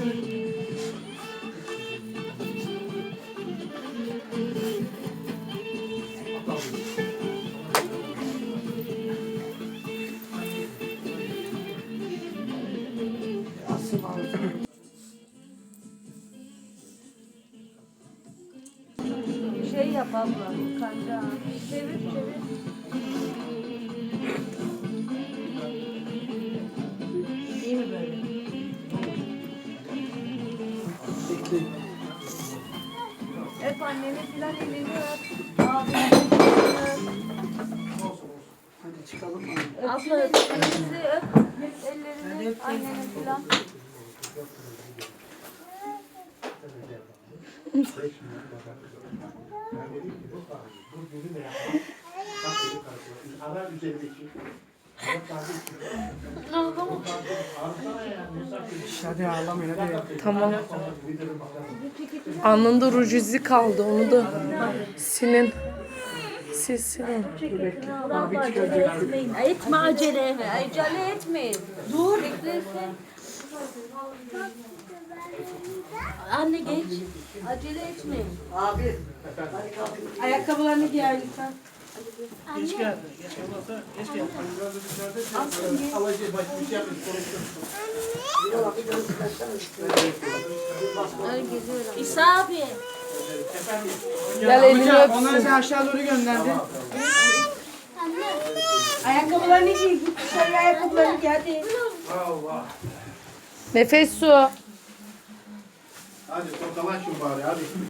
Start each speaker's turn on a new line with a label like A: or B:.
A: Şey yap abla, kanca. Çevir, çevir.
B: Bekleyin.
A: Hep annene filan elini öp. Abine elini
B: Hadi çıkalım.
A: öp. Abla elinizi öp. Ellerini annenin filan.
C: Haber üzerindeki.
B: Hadi ağlamayın hadi.
D: Tamam. Alnında ruj izi kaldı. Onu da silin. Sil silin.
B: Abi çıkacak.
A: Etmeyin. Etme acele. Acele etmeyin. Dur. Beklesin. Anne geç. Acele etmeyin.
B: Abi.
A: Ayakkabılarını giyer lütfen.
C: Geç geldi. Geç olmasa geç geldi. Alacağız bak bir şey yapıyoruz. konuşuyoruz.
A: Geziyorum. İsa abi.
D: Gel elini öp.
B: onları sen aşağı doğru gönderdin.
A: Ayakkabılarını giy. Git dışarıya ayakkabılarını giy hadi.
C: Allah.
D: Nefes su.
C: Hadi tokalan şu bari hadi.